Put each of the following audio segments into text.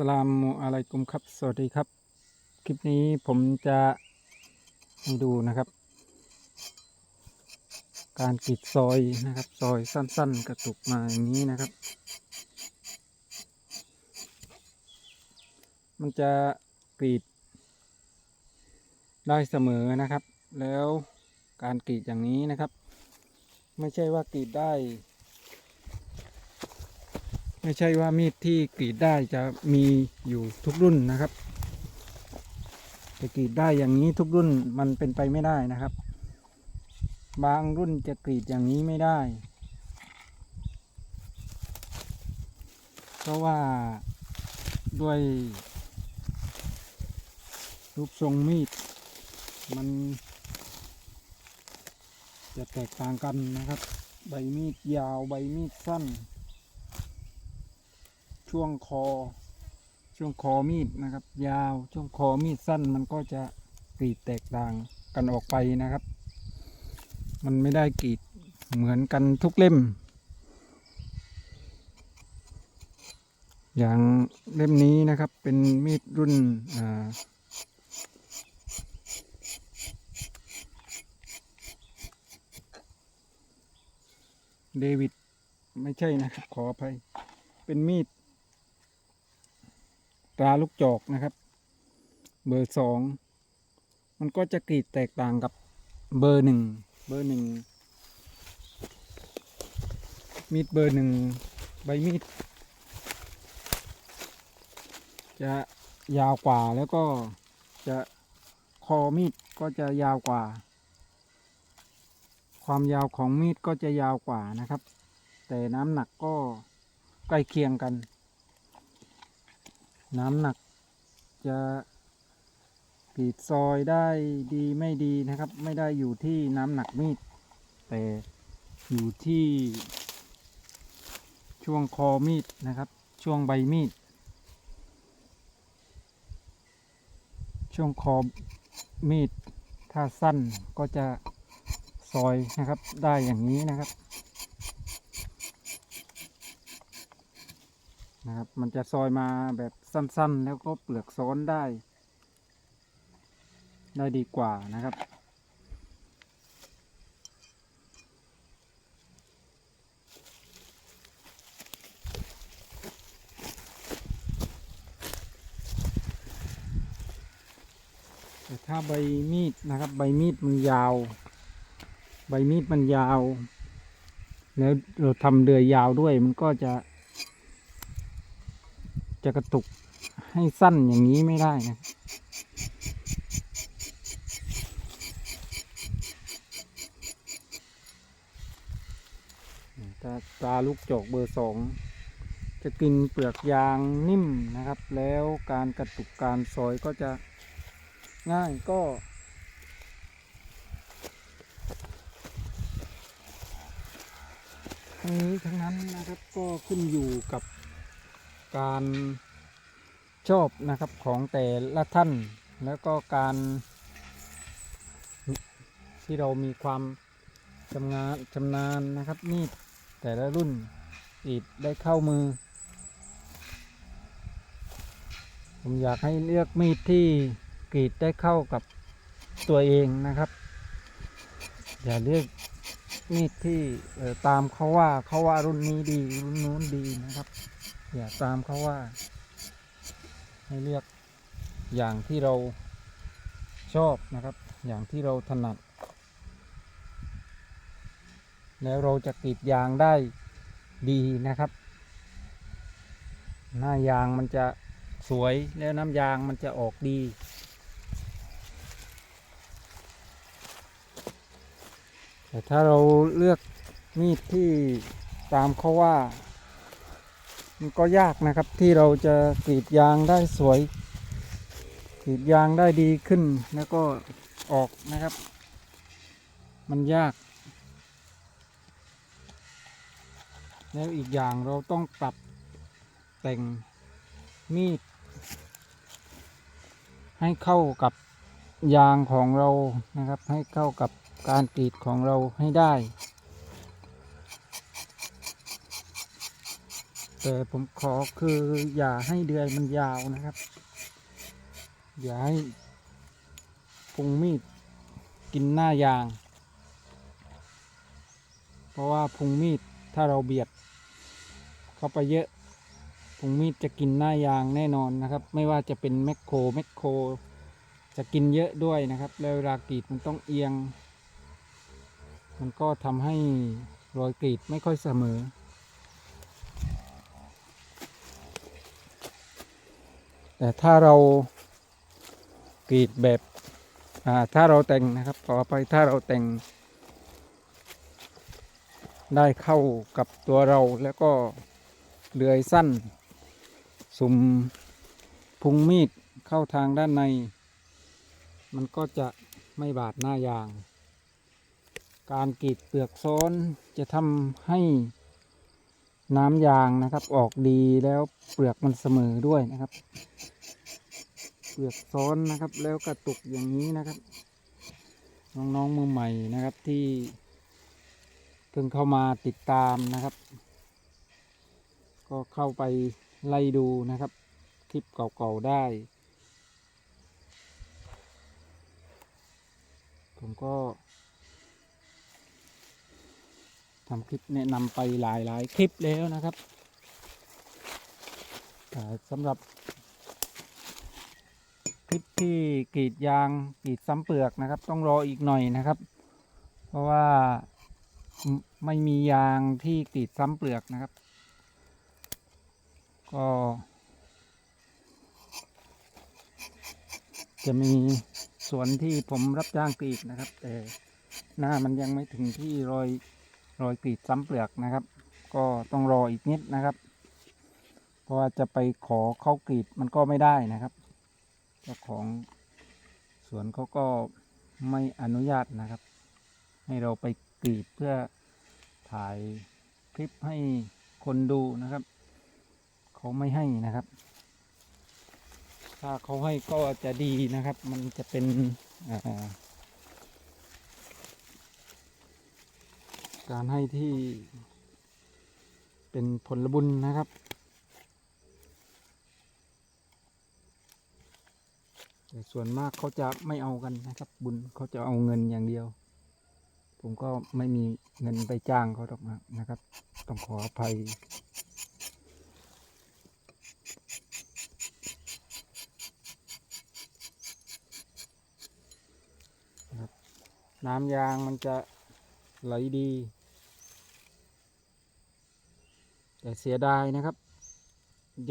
สลามุอะลัยกุมครับ สวัสดีครับ คลิปนี้ผมจะให้ดูนะครับ การกรีดซอยนะครับ ซอยสั้น ๆ กระตุกมาอย่างนี้นะครับ มันจะกรีดได้เสมอนะครับ แล้วการกรีดอย่างนี้นะครับ ไม่ใช่ว่ากรีดได้ ไม่ใช่ว่ามีดที่กรีดได้จะมีอยู่ทุกรุ่นนะครับจะกรีดได้อย่างนี้ทุกรุ่นมันเป็นไปไม่ได้นะครับ บางรุ่นจะกรีดอย่างนี้ไม่ได้ เพราะว่าด้วยรูปทรงมีด มันจะแตกต่างกันนะครับ ใบมีดยาวใบมีดสั้น ช่วงคอ ช่วงคอมีดนะครับ ยาวช่วงคอมีดสั้นมันก็จะกรีดแตกต่างกันออกไปนะครับ มันไม่ได้กรีดเหมือนกันทุกเล่ม อย่างเล่มนี้นะครับเป็นมีดรุ่นอ่าเดวิด ไม่ใช่นะครับ ขออภัย เป็นมีด ตราลูกจอกนะครับ เบอร์สองมันก็จะกรีดแตกต่างกับเบอร์หนึ่งเบอร์หนึ่งมีดเบอร์หนึ่งใบมีด จะยาวกว่าแล้วก็จะคอมีดก็จะยาวกว่า ความยาวของมีดก็จะยาวกว่านะครับ แต่น้ำหนักก็ใกล้เคียงกัน น้ำหนักจะกรีดซอยได้ดีไม่ดีนะครับ ไม่ได้อยู่ที่น้ำหนักมีด แต่อยู่ที่ช่วงคอมีดนะครับ ช่วงใบมีด ช่วงคอมีดถ้าสั้นก็จะซอยนะครับได้อย่างนี้นะครับ นะครับ มันจะซอยมาแบบสั้นๆ แล้วก็เปลือกซ้อนได้ ได้ดีกว่านะครับแต่ถ้าใบมีดนะครับ ใบมีดมันยาว ใบมีดมันยาว แล้วเราทำเดือยยาวด้วยมันก็จะ จะกระตุกให้สั้นอย่างนี้ไม่ได้นะตาตาลูกจอกเบอร์สองจะกินเปลือกยางนิ่มนะครับ แล้วการกระตุกการซอยก็จะง่ายก็ ทั้งนี้ทั้งนั้นนะครับก็ขึ้นอยู่กับ การชอบนะครับของแต่ละท่าน แล้วก็การที่เรามีความชำนาญชำนาญนะครับมีดแต่ละรุ่นอีดได้เข้ามือ ผมอยากให้เลือกมีดที่กรีดได้เข้ากับตัวเองนะครับ อย่าเลือกมีดที่ตามเขาว่าเขาว่ารุ่นนี้ดีรุ่นนู้นดีนะครับ อย่าตามเขาว่า ให้เลือกอย่างที่เราชอบนะครับ อย่างที่เราถนัด แล้วเราจะกรีดยางได้ดีนะครับ หน้ายางมันจะสวยแล้วน้ำยางมันจะออกดีแต่ถ้าเราเลือกมีดที่ตามเขาว่า มันก็ยากนะครับที่เราจะกรีดยางได้สวยกรีดยางได้ดีขึ้นแล้วก็ออกนะครับ มันยาก แล้วอีกอย่างเราต้องปรับแต่งมีด ให้เข้ากับยางของเรานะครับ ให้เข้ากับการกรีดของเราให้ได้ แต่ผมขอคืออย่าให้เดือยมันยาวนะครับ อย่าให้พุงมีดกินหน้ายาง เพราะว่าพุงมีดถ้าเราเบียด เข้าไปเยอะพุงมีดจะกินหน้ายางแน่นอนนะครับ ไม่ว่าจะเป็นแมคโครแมคโครจะกินเยอะด้วยนะครับ แล้วเวลากรีดมันต้องเอียง มันก็ทำให้รอยกรีดไม่ค่อยเสมอ แต่ถ้าเรากรีดแบบถ้าเราแต่งนะครับขอไปถ้าเราแต่ง ได้เข้ากับตัวเราแล้วก็เลื่อยสั้น สุ่มพุงมีดเข้าทางด้านใน มันก็จะไม่บาดหน้ายาง การกรีดเปลือกซ้อนจะทำให้ น้ำยางนะครับ ออกดีแล้วเปลือกมันเสมอด้วยนะครับ เปลือกซ้อนนะครับ แล้วกระตุกอย่างนี้นะครับ น้องๆมือใหม่นะครับที่เพิ่งเข้ามาติดตามนะครับ ก็เข้าไปไล่ดูนะครับ คลิปเก่าๆได้ ผมก็ ทำคลิปแนะนำไปหลายๆคลิปแล้วนะครับสำหรับ คลิปที่กรีดยางกรีดซ้ำเปลือกนะครับ ต้องรออีกหน่อยนะครับ เพราะว่าไม่มียางที่กรีดซ้ำเปลือกนะครับ ก็จะมีสวนที่ผมรับจ้างกรีดนะครับ แต่หน้ามันยังไม่ถึงที่รอย รอยกรีดซ้ำเปลือกนะครับ ก็ต้องรออีกนิดนะครับ เพราะว่าจะไปขอเข้ากรีดมันก็ไม่ได้นะครับเจ้าของสวนเขาก็ไม่อนุญาตนะครับ ให้เราไปกรีดเพื่อถ่ายคลิปให้คนดูนะครับเขาไม่ให้นะครับ ถ้าเขาให้ก็จะดีนะครับ มันจะเป็นอ่า การให้ที่เป็นผลบุญนะครับ แต่ส่วนมากเขาจะไม่เอากันนะครับ บุญเขาจะเอาเงินอย่างเดียว ผมก็ไม่มีเงินไปจ้างเขาหรอกนะนะครับ ต้องขออภัยนะครับน้ำยางมันจะไหลดี แต่เสียดายนะครับ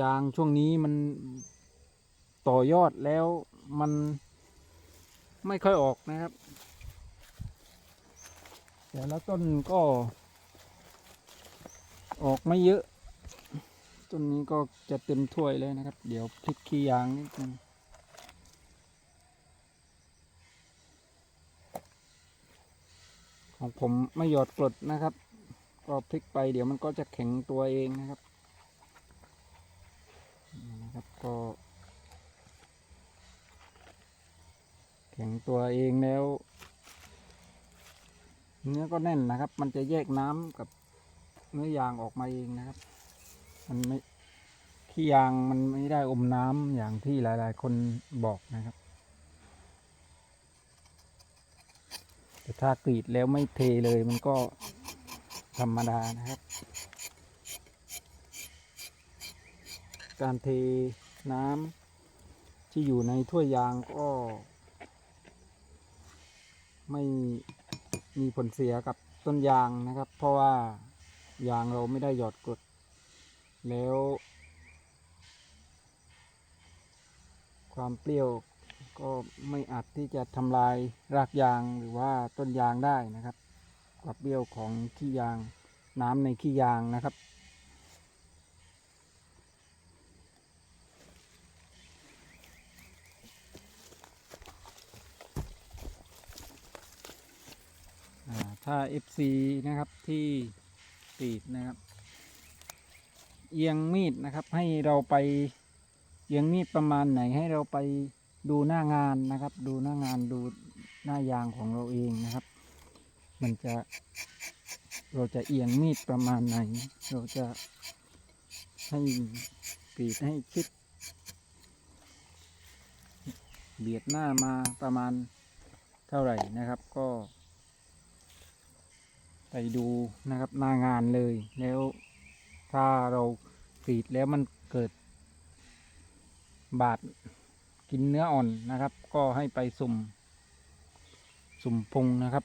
ยางช่วงนี้มันต่อยอดแล้วมันไม่ค่อยออกนะครับ แต่ละต้นก็ออกไม่เยอะ ต้นนี้ก็จะเต็มถ้วยเลยนะครับ เดี๋ยวพลิกขี้ยางนิดนึงของผมไม่หยอดกรดนะครับ ก็พลิกไปเดี๋ยวมันก็จะแข็งตัวเองนะครับนะครับก็ แข็งตัวเองแล้ว เนื้อก็แน่นนะครับ มันจะแยกน้ำกับเนื้อยางออกมาเองนะครับ มันไม่ขี้ยางมันไม่ได้อมน้ำอย่างที่หลาย ๆ คนบอกนะครับ แต่ถ้ากรีดแล้วไม่เทเลยมันก็ ธรรมดานะครับ การเทน้ำที่อยู่ในถ้วยยางก็ ไม่มีผลเสียกับต้นยางนะครับ เพราะว่ายางเราไม่ได้หยอดกรดแล้ว ความเปรี้ยวก็ไม่อาจที่จะทำลายรากยางหรือว่าต้นยางได้นะครับ ความเปรี้ยวของขี้ยางน้ำในขี้ยางนะครับอ่าถ้า FC นะครับที่กรีดนะครับ เอียงมีดนะครับให้เราไปเอียงมีดประมาณไหนให้เราไปดูหน้างานนะครับ ดูหน้างานดูหน้ายางของเราเองนะครับ มันจะ เราจะเอียงมีดประมาณไหน เราจะให้กรีดให้ชิด เบียดหน้ามาประมาณเท่าไหร่นะครับก็ ไปดูนะครับหน้างานเลย แล้วถ้าเรากรีดแล้วมันเกิด บาดกินเนื้ออ่อนนะครับ ก็ให้ไปสุ่ม สุ่มพุงนะครับ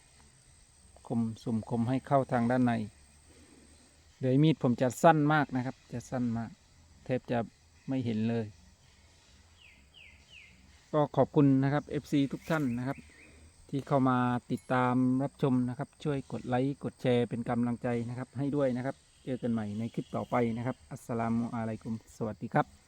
มสุ่มคมให้เข้าทางด้านในเดี๋ยวมีดผมจะสั้นมากนะครับ จะสั้นมาก แทบจะไม่เห็นเลย ก็ขอบคุณนะครับ FC ทุกท่านนะครับ ที่เข้ามาติดตามรับชมนะครับ ช่วยกดไลค์กดแชร์เป็นกำลังใจนะครับ ให้ด้วยนะครับ เจอกันใหม่ในคลิปต่อไปนะครับ อัสสลามุอะลัยกุม สวัสดีครับ